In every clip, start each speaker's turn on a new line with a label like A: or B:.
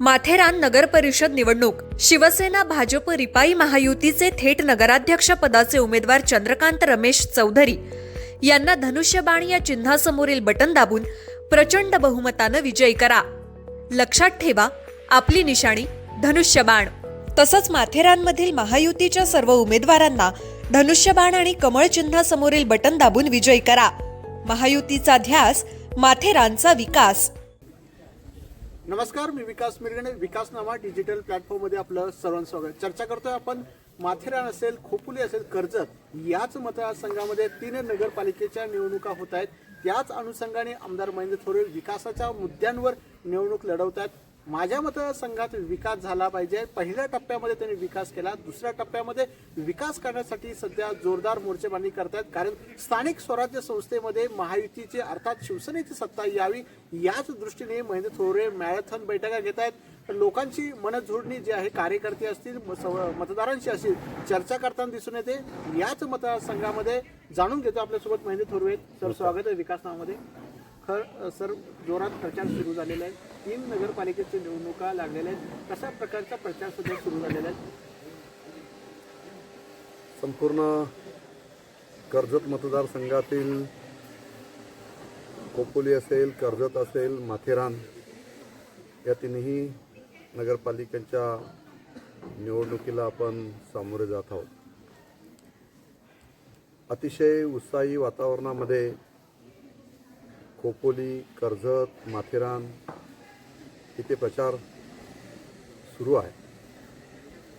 A: माथेरान नगर परिषद निवडणूक. शिवसेना भाजप रिपाई महायुतीचे थेट नगराध्यक्ष पदाचे उमेदवार चंद्रकांत रमेश चौधरी. यांना धनुष्यबाण या चिन्हासमोरील बटन दाबून प्रचंड बहुमतानं विजयी करा. लक्षात ठेवा आपली निशाणी धनुष्यबाण. तसंच माथेरानमधील महायुतीच्या सर्व उमेदवारांना धनुष्यबाण आणि कमळ चिन्हासमोरील बटन दाबून विजयी करा. महायुतीचा ध्यास माथेरानचा विकास.
B: नमस्कार मी विकास मिरगणे विकास नामा डिजिटल प्लॅटफॉर्ममध्ये आपलं सर्वांचं स्वागत. चर्चा करतोय आपण माथेरान असेल खोपुली असेल कर्जत याच मतदारसंघामध्ये तीन नगरपालिकेच्या निवडणुका होत आहेत. त्याच अनुषंगाने आमदार महेंद्र थोरे विकासाच्या मुद्द्यांवर निवडणूक लढवत आहेत माझ्या मतदारसंघात विकास झाला पाहिजे. पहिल्या टप्प्यामध्ये त्यांनी विकास केला. दुसऱ्या टप्प्यामध्ये विकास करण्यासाठी सध्या जोरदार मोर्चेबांधणी करतायत. कारण स्थानिक स्वराज्य संस्थेमध्ये महायुतीची अर्थात शिवसेनेची सत्ता यावी याच दृष्टीने महेंद्र थोरे मॅरेथॉन बैठका घेत आहेत. लोकांची मनझोडणी जी आहे कार्यकर्ते असतील म- मतदारांशी असतील चर्चा करताना दिसून येते. याच मतदारसंघामध्ये जाणून घेतो आपल्यासोबत महेंद्र थोरवे सर स्वागत आहे विकास नावामध्ये. खर सर जोरात प्रचार सुरू झालेला आहे. तीन नगरपालिकेच्या निवडणुका लागलेल्या आहेत. कशा प्रकारचा प्रचार सध्या सुरू झालेला आहे?
C: संपूर्ण कर्जत मतदारसंघातील खोपोली असेल कर्जत असेल माथेरान या तिन्ही नगरपालिकांच्या निवडणुकीला आपण सामोरे जात आहोत. अतिशय उत्साही वातावरणामध्ये खोपोली कर्जत माथेरान इथे प्रचार सुरू आहे.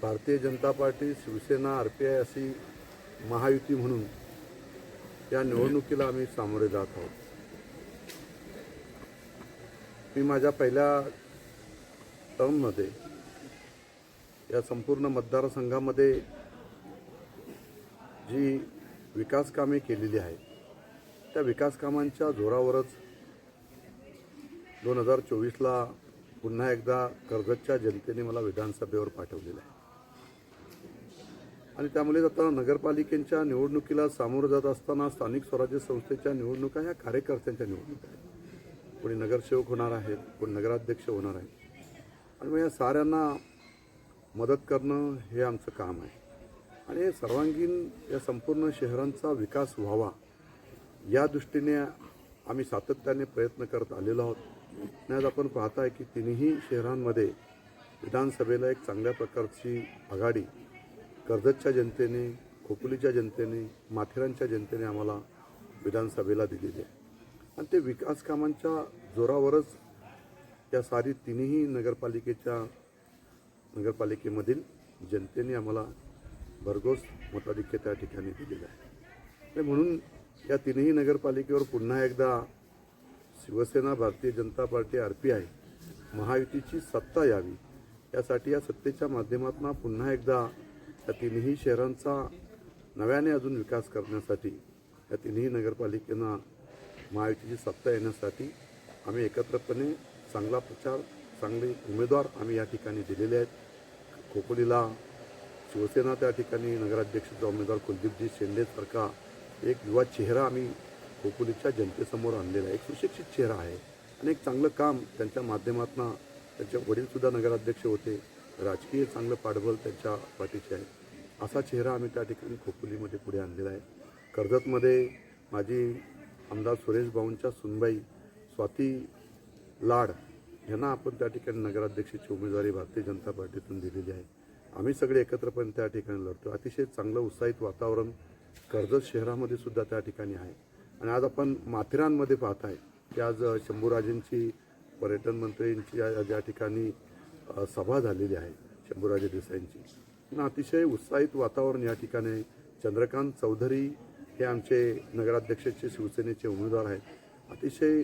C: Bharatiya Janata Party Shiv Sena R P I अशी महायुती म्हणून या निवडणुकीला आम्ही सामोरे जात आहोत. मी माझ्या पहिल्या टर्ममध्ये या संपूर्ण मतदारसंघामध्ये जी विकास कामे केलेली आहेत त्या विकास कामांच्या जोरावरच दोन हजार चोवीसला पुन्हा एकदा कर्जतच्या जनतेने मला विधानसभेवर पाठवलेलं आहे. आणि त्यामुळे आता नगरपालिकेच्या निवडणुकीला सामोरं जात असताना स्थानिक स्वराज्य संस्थेच्या निवडणुका ह्या कार्यकर्त्यांच्या निवडणुका आहेत. कोणी नगरसेवक होणार आहेत कोणी नगराध्यक्ष होणार आहेत. आणि मग या साऱ्यांना मदत करणं हे आमचं काम आहे. आणि हे सर्वांगीण या संपूर्ण शहरांचा विकास व्हावा या दृष्टीने आम्ही सातत्याने प्रयत्न करत आलेलो आहोत. आज आपण पाहताय की तिन्ही शहरांमध्ये विधानसभेला एक चांगल्या प्रकारची आघाडी कर्जतच्या जनतेने खोपोलीच्या जनतेने माथेरानच्या जनतेने आम्हाला विधानसभेला दिलेली आहे. आणि ते विकास कामांच्या जोरावरच या सारी तिन्ही नगरपालिकेच्या नगरपालिकेमधील जनतेने आम्हाला भरघोस मताधिक्य त्या ठिकाणी दिलेलं आहे. म्हणून या तिन्ही नगरपालिकेवर पुन्हा एकदा Shiv Sena Bharatiya Janata Party R P I महायुतीची सत्ता यावी. यासाठी या सत्तेच्या माध्यमातून पुन्हा एकदा या तिन्ही शहरांचा नव्याने अजून विकास करण्यासाठी या तिन्ही नगरपालिकेना महायुतीची सत्ता येण्यासाठी आम्ही एकत्रपणे चांगला प्रचार चांगले उमेदवार आम्ही या ठिकाणी दिलेले आहेत. खोपोलीला शिवसेना त्या ठिकाणी नगराध्यक्षाचा उमेदवार कुलदीपजी शेंडेसारखा एक युवा चेहरा आम्ही खोपोलीच्या जनतेसमोर आणलेला आहे एक सुशिक्षित चेहरा आहे आणि एक चांगलं काम त्यांच्या माध्यमातून त्यांचे वडीलसुद्धा नगराध्यक्ष होते. राजकीय चांगलं पाठबळ त्यांच्या पाठीचे आहे. असा चेहरा आम्ही त्या ठिकाणी खोपोलीमध्ये पुढे आणलेला आहे. कर्जतमध्ये माझी आमदार सुरेश भाऊंच्या सुनबाई स्वाती लाड यांना आपण त्या ठिकाणी नगराध्यक्षाची उमेदवारी भारतीय जनता पार्टीतून दिलेली आहे. आम्ही सगळे एकत्रपणे त्या ठिकाणी लढतो अतिशय चांगलं उत्साहित वातावरण कर्जत शहरामध्ये सुद्धा त्या ठिकाणी आहे. आणि आज आपण माथेरानमध्ये पाहताय की आज शंभूराजेंची पर्यटन मंत्र्यांची या ज्या ठिकाणी सभा झालेली आहे शंभूराजे देसाईंची. अतिशय उत्साहित वातावरण या ठिकाणी चंद्रकांत चौधरी हे आमचे नगराध्यक्षाचे शिवसेनेचे उमेदवार आहेत. अतिशय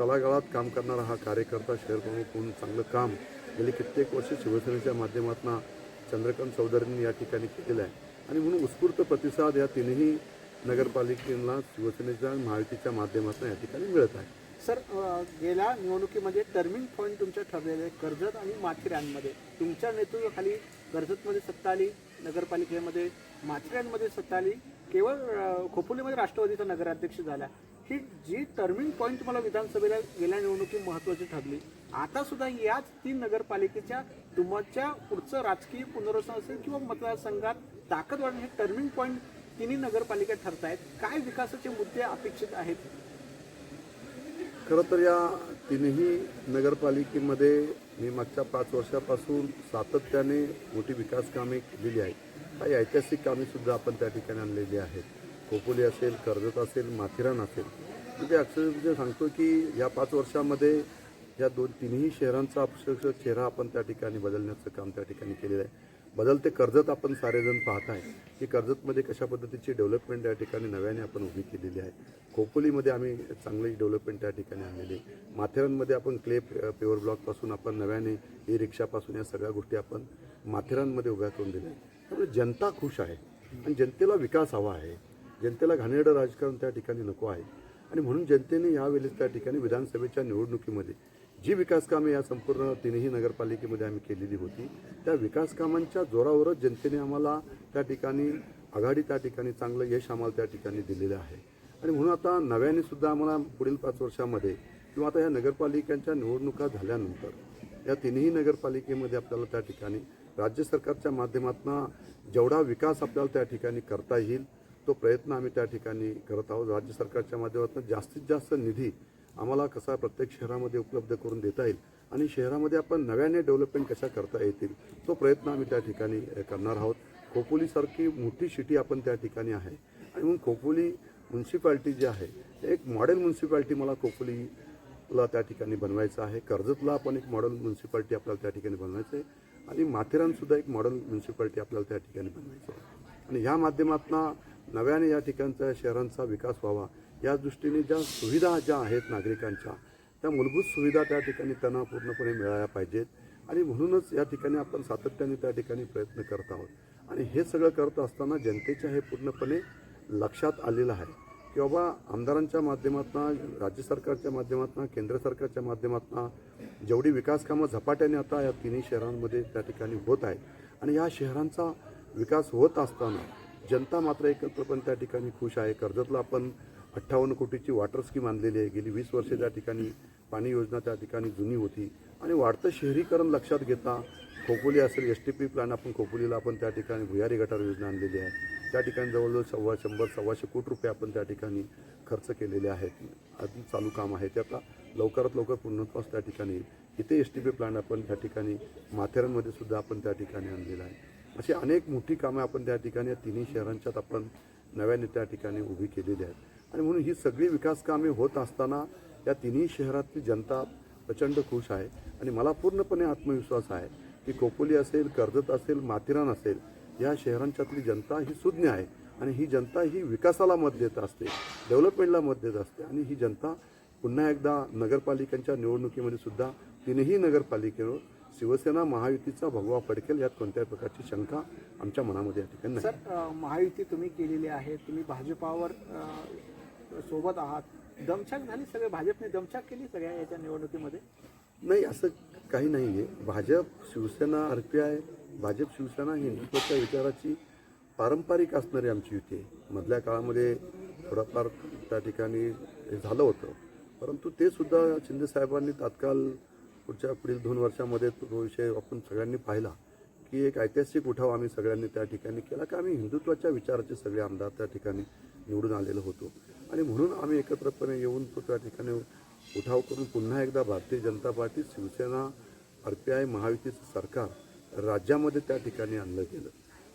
C: तळागाळात काम करणारा हा कार्यकर्ता शहर प्रमुख म्हणून चांगलं काम गेली कित्येक वर्ष शिवसेनेच्या माध्यमातून चंद्रकांत चौधरींनी या ठिकाणी केलेलं आहे. आणि म्हणून उत्स्फूर्त प्रतिसाद या तिन्ही नगरपालिकेला शिवसेनेच्या महायुतीच्या माध्यमातून या ठिकाणी मिळत आहे.
B: सर गेल्या निवडणुकीमध्ये टर्मिंग पॉईंट तुमच्या ठरलेले कर्जत आणि माथेऱ्यांमध्ये तुमच्या नेतृत्वाखाली कर्जतमध्ये सत्ता आली नगरपालिकेमध्ये माथेऱ्यांमध्ये सत्ता आली. केवळ खोपोलीमध्ये राष्ट्रवादीचा नगराध्यक्ष झाला. ही जी टर्मिंग पॉईंट तुम्हाला विधानसभेला गेल्या निवडणुकीत महत्त्वाची ठरली आता सुद्धा याच तीन नगरपालिकेच्या तुमच्या पुढचं राजकीय पुनर्वसन असेल किंवा मतदारसंघात ताकद वाढणे हे टर्मिंग पॉईंट तिन्ही नगरपालिका ठरत आहेत काय विकासाचे मुद्दे अपेक्षित आहेत?
C: खरं तर या तीनही नगरपालिकेमध्ये मी मागच्या पाच वर्षापासून सातत्याने मोठी विकास कामे केलेली आहेत. काही ऐतिहासिक कामे सुद्धा आपण त्या ठिकाणी आणलेली आहेत. खोपोली असेल कर्जत असेल माथेरान असेल. म्हणजे अक्षरशः सांगतो की या पाच वर्षामध्ये या दोन तिन्ही शहरांचा अक्षरशः चेहरा आपण त्या ठिकाणी बदलण्याचं काम त्या ठिकाणी केलेलं आहे. बदलते कर्जत आपण सारेजण पाहत आहे की कर्जतमध्ये कशा पद्धतीची डेव्हलपमेंट या ठिकाणी नव्याने आपण उभी केलेली आहे. खोपोलीमध्ये आम्ही चांगली डेव्हलपमेंट त्या ठिकाणी आणलेली आहे. माथेरानमध्ये आपण क्ले पेवर ब्लॉकपासून आपण नव्याने ई रिक्षापासून या सगळ्या गोष्टी आपण माथेरानमध्ये उभ्या करून दिल्या त्यामुळे जनता खुश आहे आणि जनतेला विकास हवा आहे. जनतेला घाणेरडं राजकारण त्या ठिकाणी नको आहे. आणि म्हणून जनतेने यावेळेस त्या ठिकाणी विधानसभेच्या निवडणुकीमध्ये जी विकास कामे या संपूर्ण तीनही नगरपालिकेमध्ये आम्ही केलेली होती त्या विकास कामांच्या जोरावरच जनतेने आम्हाला त्या ठिकाणी आघाडी त्या ठिकाणी चांगलं यश आम्हाला त्या ठिकाणी दिलेलं आहे. आणि म्हणून आता नव्याने सुद्धा आम्हाला पुढील पाच वर्षामध्ये किंवा आता ह्या नगरपालिकांच्या निवडणुका झाल्यानंतर या तिन्ही नगरपालिकेमध्ये आपल्याला त्या ठिकाणी राज्य सरकारच्या माध्यमातून जेवढा विकास आपल्याला त्या ठिकाणी करता येईल तो प्रयत्न आम्ही त्या ठिकाणी करत आहोत. राज्य सरकारच्या माध्यमातून जास्तीत जास्त निधी आम्हाला कसा प्रत्येक शहरामध्ये उपलब्ध करून देता येईल आणि शहरामध्ये आपण नव्याने डेव्हलपमेंट कशा करता येतील तो प्रयत्न आम्ही त्या ठिकाणी करणार आहोत. खोपोलीसारखी मोठी सिटी आपण त्या ठिकाणी आहे. आणि म्हणून खोपोली म्युन्सिपाल्टी जी आहे एक मॉडेल म्युन्सिपाल्टी मला खोपोलीला त्या ठिकाणी बनवायचं आहे. कर्जतला आपण एक मॉडेल म्युन्सिपाल्टी आपल्याला त्या ठिकाणी बनवायचं आहे. आणि माथेरानसुद्धा एक मॉडेल म्युन्सिपाल्टी आपल्याला त्या ठिकाणी बनवायचं आहे. आणि ह्या माध्यमातून नव्याने या ठिकाणच्या शहरांचा विकास व्हावा या दृष्टीने ज्या सुविधा ज्या आहेत नागरिकांच्या त्या मूलभूत सुविधा त्या ठिकाणी त्यांना पूर्णपणे मिळाल्या पाहिजेत. आणि म्हणूनच या ठिकाणी आपण सातत्याने त्या ठिकाणी प्रयत्न करत आहोत. आणि हे सगळं करत असताना जनतेच्या हे पूर्णपणे लक्षात आलेलं आहे की बाबा आमदारांच्या माध्यमातून राज्य सरकारच्या माध्यमातून केंद्र सरकारच्या माध्यमातून जेवढी विकासकामं झपाट्याने आता या तिन्ही शहरांमध्ये त्या ठिकाणी होत आहे आणि या शहरांचा विकास होत असताना जनता मात्र एकत्रपणे त्या ठिकाणी खुश आहे. कर्जतला आपण अठ्ठावन्न कोटीची वॉटर स्कीम आणलेली आहे गेली वीस वर्षे त्या ठिकाणी पाणी योजना त्या ठिकाणी जुनी होती आणि वाढतं शहरीकरण लक्षात घेता खोपोली असेल एस टी पी प्लॅन आपण खोपोलीला आपण त्या ठिकाणी भुयारी गटार योजना आणलेली आहे त्या ठिकाणी जवळजवळ सव्वा शंभर सव्वाशे कोटी रुपये आपण त्या ठिकाणी खर्च केलेले आहेत अजून चालू काम आहे ते आता लवकरात लवकर पूर्णत्वास त्या ठिकाणी इथे एस टी पी प्लॅन आपण त्या ठिकाणी माथेरानमध्ये सुद्धा आपण त्या ठिकाणी आणलेलं आहे अशी अनेक मोठी कामं आपण त्या ठिकाणी या तिन्ही शहरांच्यात आपण नव्याने त्या ठिकाणी उभी केलेली आहेत आणि म्हणून ही सगळी विकास कामे होत असताना या तिन्ही शहरातली जनता प्रचंड खुश आहे. आणि मला पूर्णपणे आत्मविश्वास आहे की खोपोली असेल कर्जत असेल माथेरान असेल या शहरांच्यातली जनता ही सुज्ञ आहे. आणि ही जनता ही विकासाला मत देत असते डेव्हलपमेंटला मत देत असते. आणि ही जनता पुन्हा एकदा नगरपालिकांच्या निवडणुकीमध्ये सुद्धा तीनही नगरपालिकेवर शिवसेना महायुतीचा भगवा फडकेल यात कोणत्याही प्रकारची शंका आमच्या मनामध्ये या ठिकाणी नाही.
B: सर महायुती तुम्ही केलेली आहे. तुम्ही भाजपावर सोबत आहात? दमछाक झाली सगळे? भाजपने दमछाक केली सगळ्या याच्या निवडणुकीमध्ये?
C: नाही असं काही नाही आहे Bhajap Shiv Sena R P I Bhajap Shiv Sena हिंदुत्वाच्या विचाराची पारंपरिक असणारी आमची युती आहे. मधल्या काळामध्ये थोडाफार त्या ठिकाणी हे झालं होतं. परंतु ते सुद्धा शिंदे साहेबांनी तात्काळ पुढच्या पुढील दोन वर्षामध्ये तो विषय आपण सगळ्यांनी पाहिला की एक ऐतिहासिक उठाव आम्ही सगळ्यांनी त्या ठिकाणी केला की आम्ही हिंदुत्वाच्या विचाराचे सगळे आमदार त्या ठिकाणी निवडून आलेलो होतो. आणि म्हणून आम्ही एकत्रपणे येऊन तो त्या ठिकाणी उठाव करून पुन्हा एकदा Bharatiya Janata Party Shiv Sena R P I महायुतीचं सरकार राज्यामध्ये त्या ठिकाणी आणलं गेलं.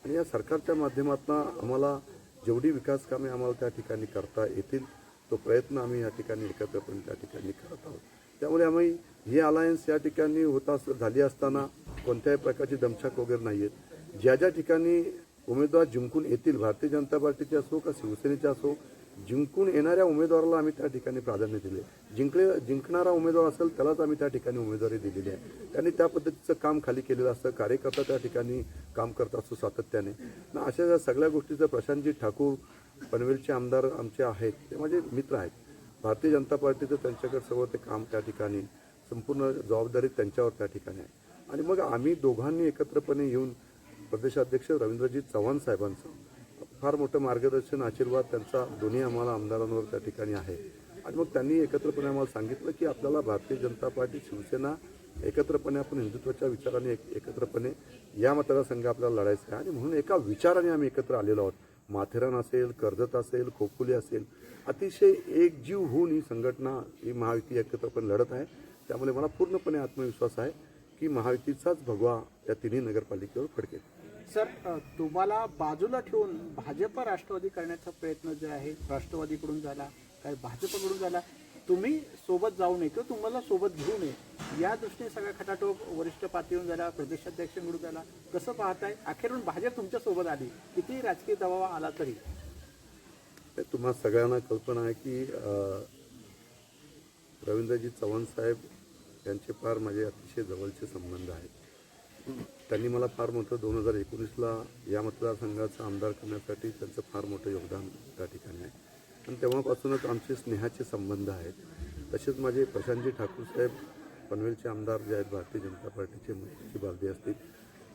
C: आणि या सरकारच्या माध्यमातून आम्हाला जेवढी विकास कामे आम्हाला त्या ठिकाणी करता येतील तो प्रयत्न आम्ही या ठिकाणी एकत्रपणे त्या ठिकाणी करत आहोत. त्यामुळे आम्ही ही अलायन्स या ठिकाणी होता झाली असताना कोणत्याही प्रकारची दमछाक वगैरे नाही आहेत ज्या ज्या ठिकाणी उमेदवार जिंकून येतील भारतीय जनता पार्टीचे असो का शिवसेनेचे असो जिंकून येणाऱ्या उमेदवाराला आम्ही त्या ठिकाणी प्राधान्य दिले. जिंकले जिंकणारा उमेदवार असेल त्यालाच आम्ही त्या ठिकाणी उमेदवारी दिलेली आहे. त्यांनी त्या पद्धतीचं काम खाली केलेलं असतं. कार्यकर्ता त्या ठिकाणी काम करत असतो सातत्याने. ना अशा ज्या सगळ्या गोष्टीचं प्रशांतजी ठाकूर पनवेलचे आमदार आमचे आहेत ते माझे मित्र आहेत. भारतीय जनता पार्टीचं त्यांच्याकडे सर्व ते काम त्या ठिकाणी संपूर्ण जबाबदारी त्यांच्यावर त्या ठिकाणी आहे. आणि मग आम्ही दोघांनी एकत्रपणे येऊन प्रदेशाध्यक्ष रवींद्रजी चव्हाण साहेबांचं फार मोठं मार्गदर्शन आशीर्वाद त्यांचा दोन्ही आम्हाला आमदारांवर त्या ठिकाणी आहे. आणि मग त्यांनी एकत्रपणे आम्हाला सांगितलं की आपल्याला भारतीय जनता पार्टी शिवसेना एकत्रपणे आपण हिंदुत्वाच्या विचाराने एक एकत्रपणे या मतदारसंघ आपल्याला लढायचं आहे. आणि म्हणून एका विचाराने आम्ही एकत्र आलेलो आहोत. माथेरान असेल कर्जत असेल खोकुली असेल अतिशय एकजीव होऊन ही संघटना ही महायुती एकत्रपणे लढत आहे. त्यामुळे मला पूर्णपणे आत्मविश्वास आहे की महायुतीचाच भगवा या तिन्ही नगरपालिकेवर फडकेल.
B: सर तुम्हाला बाजूला ठेवून भाजप राष्ट्रवादी करण्याचा प्रयत्न जे आहे राष्ट्रवादीकडून झाला काही भाजपकडून झाला तुम्ही सोबत जाऊ नये किंवा तुम्हाला सोबत घेऊ नये या दृष्टीने सगळा खटाटोप वरिष्ठ पातळीवरून झाला प्रदेशाध्यक्षांकडून झाला. कसं पाहताय? अखेरून भाजप तुमच्यासोबत आली. किती राजकीय दबाव आला तरी.
C: ते तुम्हा सगळ्यांना कल्पना आहे की रवींद्रजी चव्हाण साहेब यांचे फार माझे अतिशय जवळचे संबंध आहेत. त्यांनी मला फार मोठं दोन हजार एकोणीसला या मतदारसंघाचा आमदार करण्यासाठी त्यांचं फार मोठं योगदान त्या ठिकाणी आहे. आणि तेव्हापासूनच आमचे स्नेहाचे संबंध आहेत. तसेच माझे प्रशांतजी ठाकूर साहेब पनवेलचे आमदार जे आहेत भारतीय जनता पार्टीचे मुख्यची बालदे असतील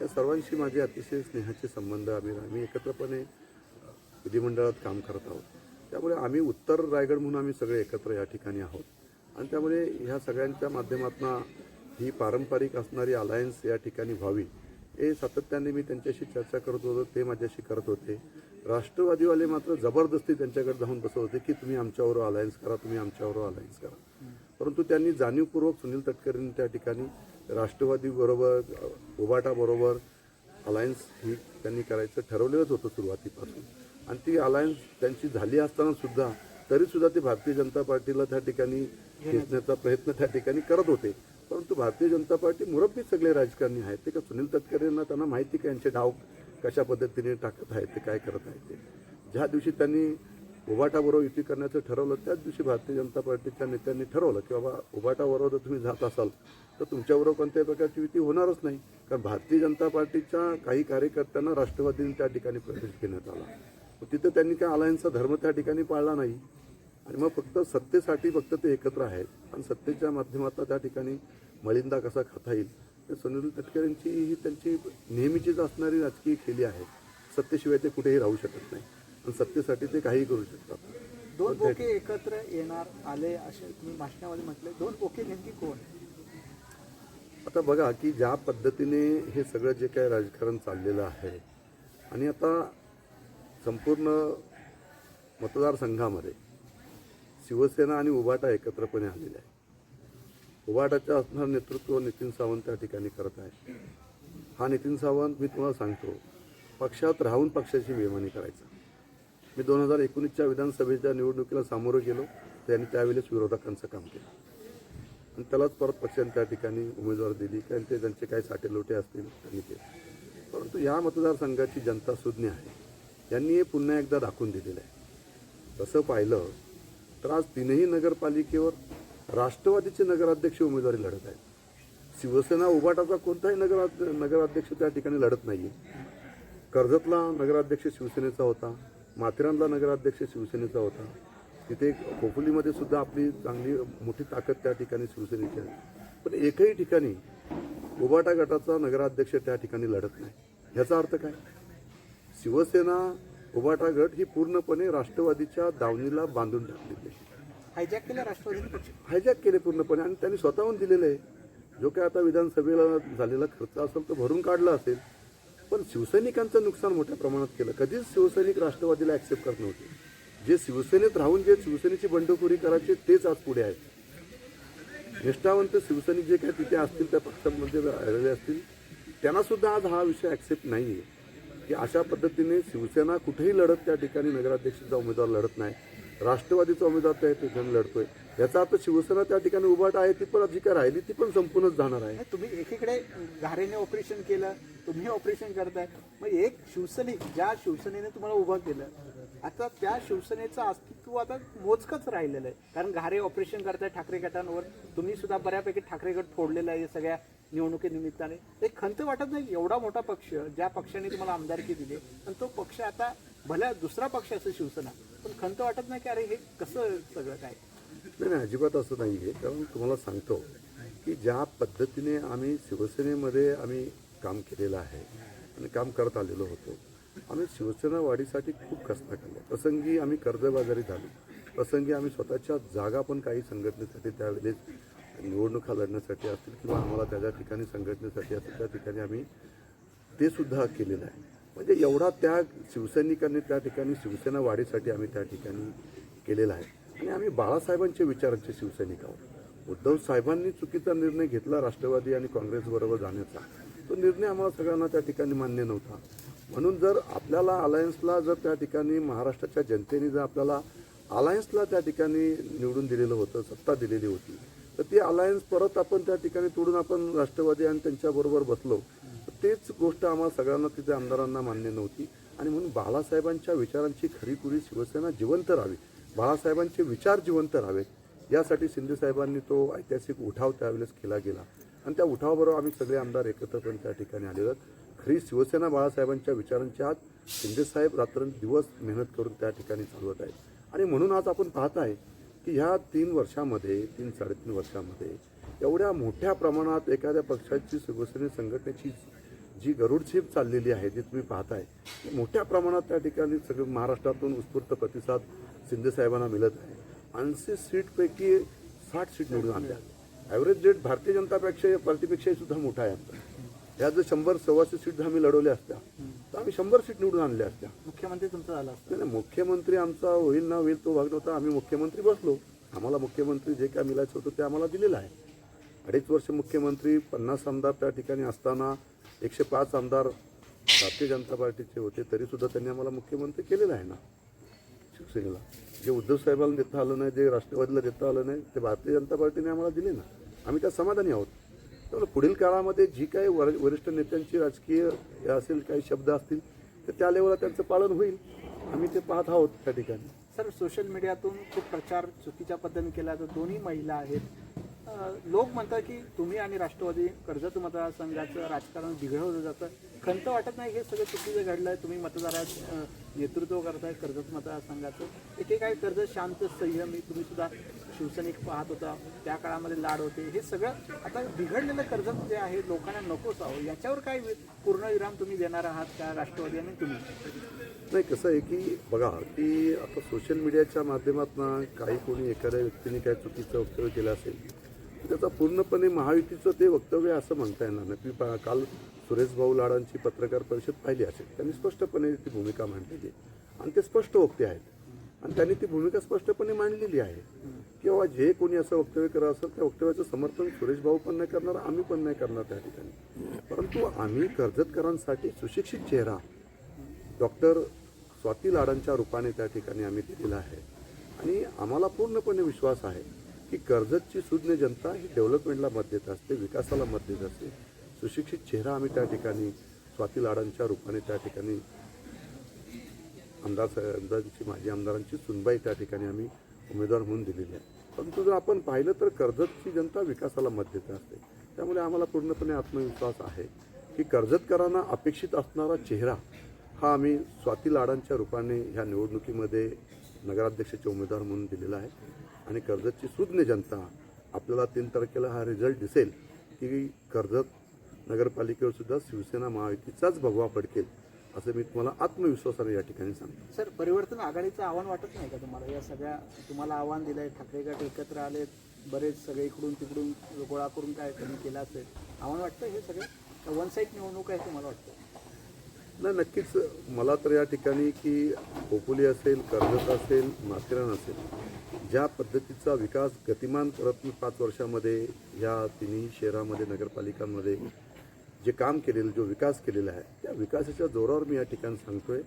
C: या सर्वांशी माझे अतिशय स्नेहाचे संबंध आम्ही आम्ही एकत्रपणे विधिमंडळात काम करत आहोत. त्यामुळे आम्ही उत्तर रायगड म्हणून आम्ही सगळे एकत्र या ठिकाणी आहोत. आणि त्यामुळे ह्या सगळ्यांच्या माध्यमातून ही पारंपरिक असणारी अलायन्स या ठिकाणी व्हावी. हे सातत्याने मी त्यांच्याशी चर्चा करत होतो ते माझ्याशी करत होते. राष्ट्रवादीवाले मात्र जबरदस्ती त्यांच्याकडे जाऊन बसत होते की तुम्ही आमच्यावर अलायन्स करा तुम्ही आमच्यावर अलायन्स करा. परंतु त्यांनी जाणीवपूर्वक सुनील तटकरेंनी त्या ठिकाणी राष्ट्रवादीबरोबर उबाटाबरोबर अलायन्स ही त्यांनी करायचं ठरवलेलंच होतं सुरुवातीपासून. आणि ती अलायन्स त्यांची झाली असताना सुद्धा तरीसुद्धा ते भारतीय जनता पार्टीला त्या ठिकाणी खेचण्याचा प्रयत्न त्या ठिकाणी करत होते. परंतु भारतीय जनता पार्टी मुरब्बी सगळे राजकारणी आहेत. ते का सुनील तटकरेंना त्यांना माहिती का यांचे डाव कशा पद्धतीने टाकत आहेत ते काय करत आहेत ते? ज्या दिवशी त्यांनी उभाटाबरोबर युती करण्याचं ठरवलं त्याच दिवशी भारतीय जनता पार्टीच्या नेत्यांनी ठरवलं की बाबा उभाटाबरोबर जर तुम्ही जात असाल तर तुमच्याबरोबर कोणत्याही प्रकारची युती होणारच नाही. कारण भारतीय जनता पार्टीच्या काही कार्यकर्त्यांना राष्ट्रवादीने त्या ठिकाणी प्रवेश घेण्यात आला. तिथं त्यांनी काय अलायन्सचा धर्म त्या ठिकाणी पाळला नाही? आणि मग फक्त सत्तेसाठी फक्त ते एकत्र आहेत. आणि सत्तेच्या माध्यमातून त्या ठिकाणी मलिंदा कसा खाता येईल ते सुनील तटकरेंची ही त्यांची नेहमीचीच असणारी राजकीय खेळी आहे. सत्तेशिवाय ते कुठेही राहू शकत नाही. आणि सत्तेसाठी ते काहीही करू शकतात.
B: दोन बोके एकत्र येणार आले असे तुम्ही भाषणामध्ये म्हटले. दोन बोके नेमकी कोण?
C: आता बघा की ज्या पद्धतीने हे सगळं जे काही राजकारण चाललेलं आहे आणि आता संपूर्ण मतदारसंघामध्ये शिवसेना आणि उबाटा एकत्रपणे आलेले आहे उबाटाचं असणार नेतृत्व नितीन सावंत त्या ठिकाणी करत आहे हा नितीन सावंत मी तुम्हाला सांगतो पक्षात राहून पक्षाची बेमानी करायचा. मी दोन हजार एकोणीसच्या विधानसभेच्या निवडणुकीला सामोरं गेलो त्यांनी त्यावेळेस विरोधकांचं काम केलं. आणि त्यालाच परत पक्षाने त्या ठिकाणी उमेदवार दिली कारण ते त्यांचे काही साठे लोटे असतील त्यांनी केले. परंतु या मतदारसंघाची जनता सुज्ञ आहे. यांनी हे पुन्हा एकदा दाखवून दिलेलं आहे. तसं पाहिलं तर आज तीनही नगरपालिकेवर राष्ट्रवादीचे नगराध्यक्ष उमेदवारी लढत आहेत. शिवसेना उभाटाचा कोणताही नगरा नगराध्यक्ष त्या ठिकाणी लढत नाही आहे कर्जतला नगराध्यक्ष शिवसेनेचा होता. माथेरानला नगराध्यक्ष शिवसेनेचा होता. तिथे खोपोलीमध्ये सुद्धा आपली चांगली मोठी ताकद त्या ठिकाणी शिवसेनेची आहे. पण एकही ठिकाणी उभाटा गटाचा नगराध्यक्ष त्या ठिकाणी लढत नाही. ह्याचा अर्थ काय? शिवसेना उबाटा गट ही पूर्णपणे राष्ट्रवादीच्या दावणीला बांधून टाकलेली आहे.
B: हायजॅक केलं राष्ट्रवादी पक्ष.
C: हायजॅक केले पूर्णपणे आणि त्यांनी स्वतःहून दिलेलं आहे. जो काय आता विधानसभेला झालेला खर्च असेल तो भरून काढला असेल पण शिवसैनिकांचं नुकसान मोठ्या प्रमाणात केलं. कधीच शिवसैनिक राष्ट्रवादीला ऍक्सेप्ट करत नव्हते. जे शिवसेनेत राहून जे शिवसेनेची बंडखोरी करायचे तेच आज पुढे आहेत. निष्ठावंत शिवसैनिक जे काय तिथे असतील त्या पक्षामध्ये राहिलेले असतील त्यांना सुद्धा आज हा विषय ऍक्सेप्ट नाही आहे की अशा पद्धतीने शिवसेना कुठेही लढत त्या ठिकाणी नगराध्यक्षाचा उमेदवार लढत नाही. राष्ट्रवादीचा उमेदवार त्या ठिकाणी लढतोय. याचा अर्थ शिवसेना त्या ठिकाणी उभाट आहे ती पण जी काय राहिली ती पण संपूर्णच जाणार आहे.
B: तुम्ही एकीकडे घारेने ऑपरेशन केलं तुम्ही ऑपरेशन करताय. मग एक शिवसैनिक ज्या शिवसेनेने तुम्हाला उभं केलं आता त्या शिवसेनेचं अस्तित्व आता मोजकच राहिलेलं आहे. कारण घारे ऑपरेशन करताय ठाकरे गटांवर तुम्ही सुद्धा बऱ्यापैकी ठाकरे गट फोडलेला आहे या सगळ्या निवडणुकीनिमित्ताने. एक खंत वाटत नाही एवढा मोठा पक्ष ज्या पक्षाने तुम्हाला आमदारकी दिली आणि तो पक्ष आता भल्या दुसरा पक्ष असेल शिवसेना पण खंत वाटत नाही की अरे हे कसं सगळं काय?
C: नाही नाही अजिबात असं नाही आहे कारण तुम्हाला सांगतो की ज्या पद्धतीने आम्ही शिवसेनेमध्ये आम्ही काम केलेलं आहे आणि काम करत आलेलो होतो आम्ही शिवसेना वाढीसाठी खूप कष्ट केले. प्रसंगी आम्ही कर्जबाजारी झालो. प्रसंगी आम्ही स्वतःच्या जागा पण काही संघटनेसाठी त्यावेळेस निवडणुका लढण्यासाठी असतील किंवा आम्हाला त्या ज्या ठिकाणी संघटनेसाठी असतील त्या ठिकाणी आम्ही ते सुद्धा केलेलं आहे. म्हणजे एवढा त्याग शिवसैनिकांनी त्या ठिकाणी शिवसेना वाढीसाठी आम्ही त्या ठिकाणी केलेला आहे. आणि आम्ही बाळासाहेबांचे विचारांचे शिवसैनिक आहोत उद्धव साहेबांनी चुकीचा निर्णय घेतला राष्ट्रवादी आणि काँग्रेसबरोबर जाण्याचा. तो निर्णय आम्हाला सगळ्यांना त्या ठिकाणी मान्य नव्हता. म्हणून जर आपल्याला अलायन्सला जर त्या ठिकाणी महाराष्ट्राच्या जनतेने जर आपल्याला अलायन्सला त्या ठिकाणी निवडून दिलेलं होतं सत्ता दिलेली होती तर ती अलायन्स परत आपण त्या ठिकाणी तोडून आपण राष्ट्रवादी आणि त्यांच्याबरोबर बसलो. तर तेच गोष्ट आम्हाला सगळ्यांना तिथे आमदारांना मान्य नव्हती. आणि म्हणून बाळासाहेबांच्या विचारांची खरीखुरी शिवसेना जिवंत राहावी. बाळासाहेबांचे विचार जिवंत राहावेत यासाठी शिंदे साहेबांनी तो ऐतिहासिक उठाव त्यावेळेस केला गेला. आणि त्या उठावाबरोबर आम्ही सगळे आमदार एकत्रपणे त्या ठिकाणी आलेलो आहोत. खरी शिवसेना बाळासाहेबांच्या विचारांच्या आत शिंदेसाहेब रात्रंदिवस मेहनत करून त्या ठिकाणी चालवत आहेत. आणि म्हणून आज आपण पाहत आहे की ह्या तीन वर्षामध्ये तीन साडेतीन वर्षामध्ये एवढ्या मोठ्या प्रमाणात एखाद्या पक्षाची शिवसेने संघटनेची जी गरुडछेप चाललेली आहे जी तुम्ही पाहताय मोठ्या प्रमाणात त्या ठिकाणी सगळं महाराष्ट्रातून उत्स्फूर्त प्रतिसाद शिंदे साहेबांना मिळत आहे. ऐंशी सीटपैकी साठ सीट निवडून आणल्या. ॲव्हरेज रेट भारतीय जनता पेक्षा पार्टीपेक्षाही सुद्धा मोठा आहे आमचा. ह्या जर शंभर सव्वाशे सीट जर आम्ही लढवल्या असत्या तर आम्ही शंभर सीट निवडून आणल्या असत्या.
B: मुख्यमंत्री तुमचा झाला असता.
C: नाही मुख्यमंत्री आमचा होईल ना होईल तो भाग नव्हता. आम्ही मुख्यमंत्री बसलो. आम्हाला मुख्यमंत्री जे काय मिळायचं होतं ते आम्हाला दिलेलं आहे. अडीच वर्ष मुख्यमंत्री पन्नास आमदार त्या ठिकाणी असताना एकशे पाच आमदार भारतीय जनता पार्टीचे होते तरी सुद्धा त्यांनी आम्हाला मुख्यमंत्री केलेलं आहे ना. शिवसेनेला. जे उद्धव साहेबांना देता आलं नाही जे राष्ट्रवादीला देता आलं नाही ते भारतीय जनता पार्टीने आम्हाला दिले ना. आम्ही त्या समाधानी आहोत. त्यामुळे पुढील काळामध्ये जी काही वर वरिष्ठ नेत्यांची राजकीय असेल काही शब्द असतील तर त्या लेवलला त्यांचं पालन होईल. आम्ही ते पाहत आहोत त्या ठिकाणी.
B: सर सोशल मीडियातून खूप प्रचार चुकीच्या पद्धतीने केला. तर दोन्ही महिला आहेत. लोक म्हणतात की तुम्ही आणि राष्ट्रवादी कर्जत मतदारसंघाचं राजकारण बिघडवलं जातं. खंत वाटत नाही हे सगळं चुकीचं घडलं आहे तुम्ही मतदारात नेतृत्व करताय कर्जत मतदारसंघाचं. एकेकाळी कर्जत शांत संयमी तुम्ही सुद्धा शिवसैनिक पाहत होता त्या काळामध्ये लाड होते. हे सगळं आता बिघडलेलं कर्जत जे आहे लोकांना नकोच आहो याच्यावर काय वि- पूर्णविराम तुम्ही देणार आहात का राष्ट्रवादी आणि तुम्ही?
C: नाही कसं आहे की बघा की आता सोशल मीडियाच्या माध्यमातून काही कोणी एखाद्या व्यक्तीने काय चुकीचं वक्तव्य केलं असेल त्याचा पूर्णपणे महायुतीचं ते वक्तव्य असं म्हणता येणार नाही. तुम्ही काल सुरेश भाऊ लाडांची पत्रकार परिषद पाहिली असेल त्यांनी स्पष्टपणे ती भूमिका मांडलेली आहे. आणि ते स्पष्ट वक्ते आहेत. आणि त्यांनी ती भूमिका स्पष्टपणे मांडलेली आहे. किंवा जे कोणी असं वक्तव्य करत असेल त्या वक्तव्याचं समर्थन सुरेश भाऊ पण नाही करणार आम्ही पण नाही करणार त्या ठिकाणी. परंतु आम्ही कर्जतकरांसाठी सुशिक्षित चेहरा डॉक्टर स्वाती लाडांच्या रूपाने त्या ठिकाणी आम्ही दिलेला आहे. आणि आम्हाला पूर्णपणे विश्वास आहे की कर्जतची सुज्ञ जनता ही डेव्हलपमेंटला मत देत असते विकासाला मत देत असते. सुशिक्षित चेहरा आम्ही त्या ठिकाणी स्वाती लाडांच्या रूपाने त्या ठिकाणी आमदार साहेब- आमदारांची माजी आमदारांची सुनबाई त्या ठिकाणी आम्ही उमेदवार म्हणून दिलेली आहे परंतु जर आपण पाहिलं तर कर्जतची जनता विकासाला मत देत असते. त्यामुळे आम्हाला पूर्णपणे आत्मविश्वास आहे की कर्जतकरांना अपेक्षित असणारा चेहरा हा आम्ही स्वाती लाडांच्या रूपाने ह्या निवडणुकीमध्ये नगराध्यक्षाचे उमेदवार म्हणून दिलेला आहे. आणि कर्जतची सुज्ञ जनता आपल्याला तीन तारखेला हा रिझल्ट दिसेल की कर्जत नगरपालिकेवर सुद्धा शिवसेना महायुतीचाच भगवा पडकेल. असं मी तुम्हाला आत्मविश्वासाने या ठिकाणी सांगतो.
B: सर परिवर्तन आघाडीचं आव्हान वाटत नाही का तुम्हाला? या सगळ्या तुम्हाला आव्हान दिलंय ठाकरे गट एकत्र आले बरेच सगळे इकडून तिकडून गोळा करून काय त्यांनी केलं असेल. आव्हान वाटतं हे सगळं? वन साईड निवडणूक आहे तुम्हाला वाटतं?
C: नाही नक्कीच मला तर या ठिकाणी की खोपोली असेल कर्जत असेल माथेरान असेल ज्या पद्धतीचा विकास गतिमान करत मी पाच वर्षामध्ये या तिन्ही शहरामध्ये नगरपालिकांमध्ये जे काम केलेलं जो विकास केलेला आहे त्या विकासाच्या जोरावर मी या ठिकाणी सांगतोय.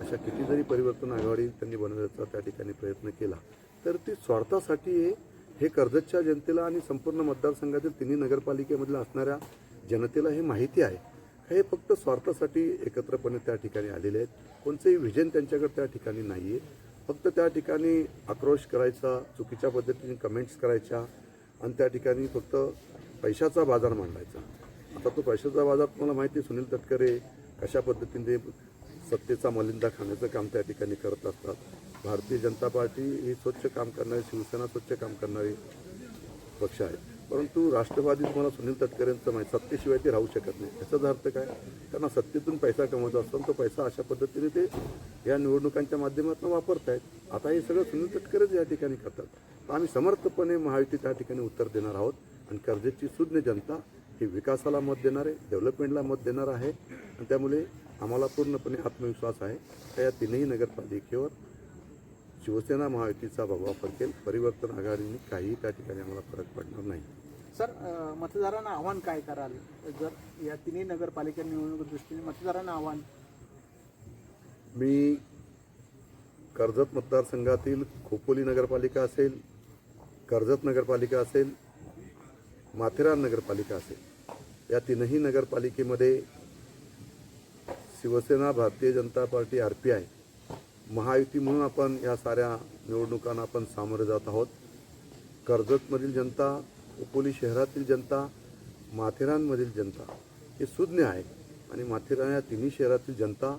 C: अशा किती जरी परिवर्तन आघाडी त्यांनी बनवण्याचा त्या ठिकाणी प्रयत्न केला तर ती स्वार्थासाठी हे कर्जतच्या जनतेला आणि संपूर्ण मतदारसंघातील तिन्ही नगरपालिकेमधल्या असणाऱ्या जनतेला हे माहिती आहे. हे फक्त स्वार्थासाठी एकत्रपणे त्या ठिकाणी आलेले आहेत. कोणचंही व्हिजन त्यांच्याकडे त्या ठिकाणी नाही आहे फक्त त्या ठिकाणी आक्रोश करायचा चुकीच्या पद्धतीने कमेंट्स करायच्या आणि त्या ठिकाणी फक्त पैशाचा बाजार मांडायचा. आता तो पैशाचा बाजार तुम्हाला माहिती आहे सुनील तटकरे कशा पद्धतीने सत्तेचा मलिंदा खाण्याचं काम त्या ठिकाणी करत असतात. भारतीय जनता पार्टी ही स्वच्छ काम करणारी शिवसेना स्वच्छ काम करणारी पक्ष आहे. परंतु राष्ट्रवादी तुम्हाला सुनील तटकरेंचं माहिती सत्तेशिवाय ते राहू शकत नाही. याचाच अर्थ काय? त्यांना सत्तेतून पैसा कमवायचा असतो तो पैसा अशा पद्धतीने ते या निवडणुकांच्या माध्यमातून वापरत आहेत आता हे सगळं सुनील तटकरेच या ठिकाणी करतात. तर आम्ही समर्थपणे महायुती त्या ठिकाणी उत्तर देणार आहोत. आणि कर्जेची सुज्ञ जनता ही विकासाला मत देणार आहे डेव्हलपमेंटला मत देणार आहे. आणि त्यामुळे आम्हाला पूर्णपणे आत्मविश्वास आहे. का या तीनही नगरपालिकेवर शिवसेना महायुतीचा भगवा फडकेल परिवर्तन आघाडीने काहीही त्या ठिकाणी आम्हाला फरक पडणार नाही.
B: सर मतदारांना आव्हान काय कराल? जर या तिन्ही नगरपालिका निवडणूक दृष्टीने मतदारांना आव्हान?
C: मी कर्जत मतदारसंघातील खोपोली नगरपालिका असेल कर्जत नगरपालिका असेल माथेरान नगरपालिका असेल या तीनही नगरपालिकेमध्ये Shiv Sena Bharatiya Janata Party R P I Mahayuti म्हणून आपण या साऱ्या निवडणुकांना आपण सामोरे जात आहोत. कर्जतमधील जनता खोपोली शहरातील जनता माथेरानमधील जनता हे सुज्ञ आहे. आणि माथेरान या तिन्ही शहरातील जनता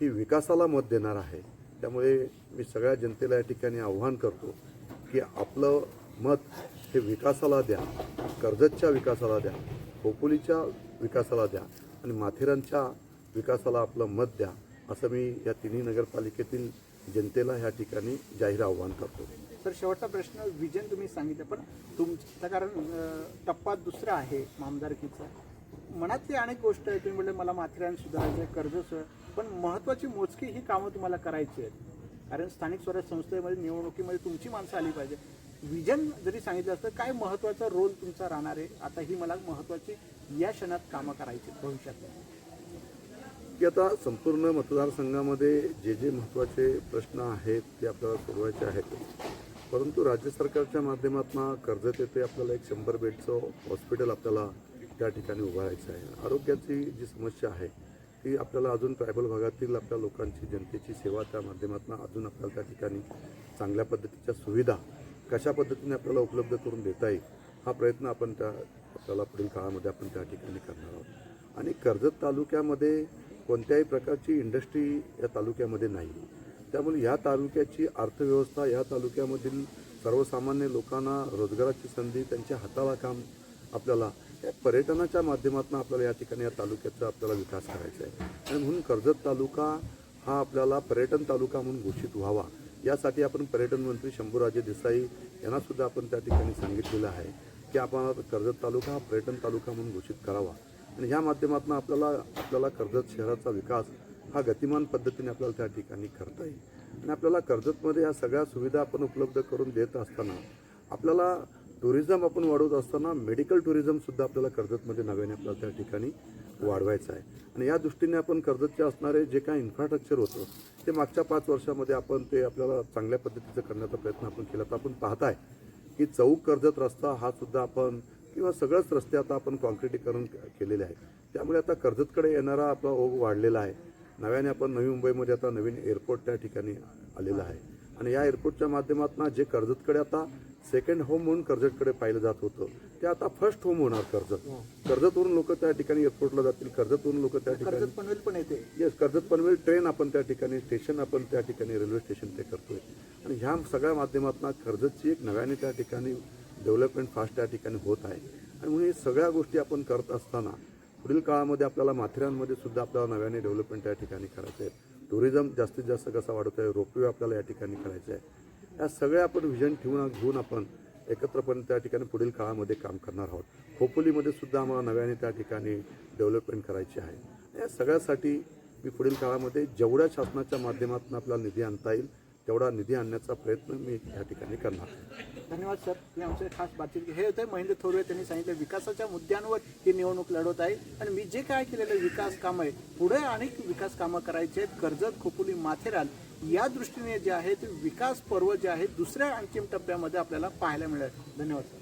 C: ही विकासाला मत देणार आहे. त्यामुळे मी सगळ्या जनतेला या ठिकाणी आव्हान करतो की आपलं मत हे विकासाला द्या कर्जतच्या विकासाला द्या. खोपोलीच्या विकासाला द्या आणि माथेरानच्या विकासाला आपलं मत द्या असं मी या तिन्ही नगरपालिकेतील जनतेला ह्या ठिकाणी जाहीर आव्हान करतो.
B: सर शेवटचा प्रश्न विजन तुम्ही सांगितलं पण तुमचं कारण टप्पा दुसरा आहे आमदारकीचा मनातली अनेक गोष्ट आहे तुम्ही म्हणले मला माथेरान सुधारायचं आहे कर्ज पण महत्त्वाची मोजकी ही कामं तुम्हाला करायची आहेत. कारण स्थानिक स्वराज्य संस्थेमध्ये निवडणुकीमध्ये तुमची माणसं आली पाहिजे. विजन जरी सांगितलं असतं काय महत्त्वाचा रोल तुमचा राहणार आहे? आता ही मला महत्त्वाची या क्षणात कामं करायची भविष्यात.
C: की आता संपूर्ण मतदारसंघामध्ये जे जे महत्त्वाचे प्रश्न आहेत ते आपल्याला सोडवायचे आहेत. परंतु राज्य सरकारच्या माध्यमातून कर्जत येथे आपल्याला एक शंभर बेडचं हॉस्पिटल आपल्याला त्या ठिकाणी उभारायचं आहे. आरोग्याची जी समस्या आहे ती आपल्याला अजून ट्रायबल भागातील आपल्या लोकांची जनतेची सेवा त्या माध्यमातून अजून आपल्याला त्या ठिकाणी चांगल्या पद्धतीच्या सुविधा कशा पद्धतीने आपल्याला उपलब्ध करून देता येईल हा प्रयत्न आपण त्या आपल्याला पुढील काळामध्ये आपण त्या ठिकाणी करणार आहोत. आणि कर्जत तालुक्यामध्ये कोणत्याही प्रकारची इंडस्ट्री या तालुक्यामध्ये नाही. त्यामुळे या तालुक्याची अर्थव्यवस्था या तालुक्यामधील सर्वसामान्य लोकांना रोजगाराची संधी त्यांच्या हाताला काम आपल्याला या पर्यटनाच्या माध्यमातून आपल्याला या ठिकाणी या तालुक्याचा आपल्याला विकास करायचा आहे. आणि म्हणून कर्जत तालुका हा आपल्याला पर्यटन तालुका म्हणून घोषित व्हावा. यासाठी आपण पर्यटन मंत्री शंभूराजे देसाई यांना सुद्धा आपण त्या ठिकाणी सांगितलेलं आहे की आपण कर्जत तालुका हा पर्यटन तालुका म्हणून घोषित करावा. आणि ह्या माध्यमातून आपल्याला आपल्याला कर्जत शहराचा विकास हा गतिमान पद्धतीने आपल्याला त्या ठिकाणी करता येईल. आणि आपल्याला कर्जतमध्ये या सगळ्या सुविधा आपण उपलब्ध करून देत असताना आपल्याला टुरिझम आपण वाढवत असताना मेडिकल टुरिझमसुद्धा आपल्याला कर्जतमध्ये नव्याने आपल्याला त्या ठिकाणी वाढवायचं आहे. आणि या दृष्टीने आपण कर्जतचे असणारे जे काय इन्फ्रास्ट्रक्चर होतं ते मागच्या पाच वर्षामध्ये आपण ते आपल्याला चांगल्या पद्धतीचं करण्याचा प्रयत्न आपण केला. तर आपण पाहताय की चौक कर्जत रस्ता हा सुद्धा आपण किंवा सगळंच रस्ते आता आपण कॉन्क्रिटीकरण केलेले आहे त्यामुळे आता कर्जतकडे येणारा आपला ओघ वाढलेला आहे. नव्याने आपण नवी मुंबईमध्ये आता नवीन एअरपोर्ट त्या ठिकाणी आलेला आहे. आणि या एअरपोर्टच्या माध्यमातून जे कर्जतकडे आता सेकंड होम म्हणून कर्जतकडे पाहिलं जात होतं ते आता फर्स्ट होम होणार कर्जत. कर्जतवरून लोक त्या ठिकाणी एअरपोर्टला जातील कर्जतवरून लोक त्या ठिकाणी
B: कर्जत पनवेल पण येते.
C: येस कर्जत पनवेल ट्रेन आपण त्या ठिकाणी स्टेशन आपण त्या ठिकाणी रेल्वे स्टेशन ते करतोय. आणि ह्या सगळ्या माध्यमातून कर्जतची एक नव्याने त्या ठिकाणी डेव्हलपमेंट फास्ट त्या ठिकाणी होत आहे. आणि म्हणून हे सगळ्या गोष्टी आपण करत असताना पुढील काळामध्ये आपल्याला माथेरानमध्ये सुद्धा आपल्याला नव्याने डेव्हलपमेंट त्या ठिकाणी करायचं आहे. टुरिझम जास्तीत जास्त कसा वाढवता आहे रोपवे आपल्याला या ठिकाणी करायचं आहे या सगळ्या आपण विजन ठेवून घेऊन आपण एकत्रपणे त्या ठिकाणी पुढील काळामध्ये काम करणार आहोत. खोपोलीमध्ये सुद्धा आम्हाला नव्याने त्या ठिकाणी डेव्हलपमेंट करायची आहे. या सगळ्यासाठी मी पुढील काळामध्ये जेवढ्या शासनाच्या माध्यमातून आपल्याला निधी आणता येईल तेवढा निधी आणण्याचा प्रयत्न मी या ठिकाणी करणार.
B: धन्यवाद सर. मी आमचे खास बातचीत हे होते महेंद्र थोरवे त्यांनी सांगितलं विकासाच्या मुद्द्यांवर ही निवडणूक लढवत आहे आणि मी जे काय केलेलं विकास काम आहे पुढे अनेक विकास कामं करायचे आहेत कर्जत खोपोली माथेरान या दृष्टीने जे आहे ते विकास पर्व जे आहे दुसऱ्या अंतिम टप्प्यामध्ये आपल्याला पाहायला मिळेल. धन्यवाद सर.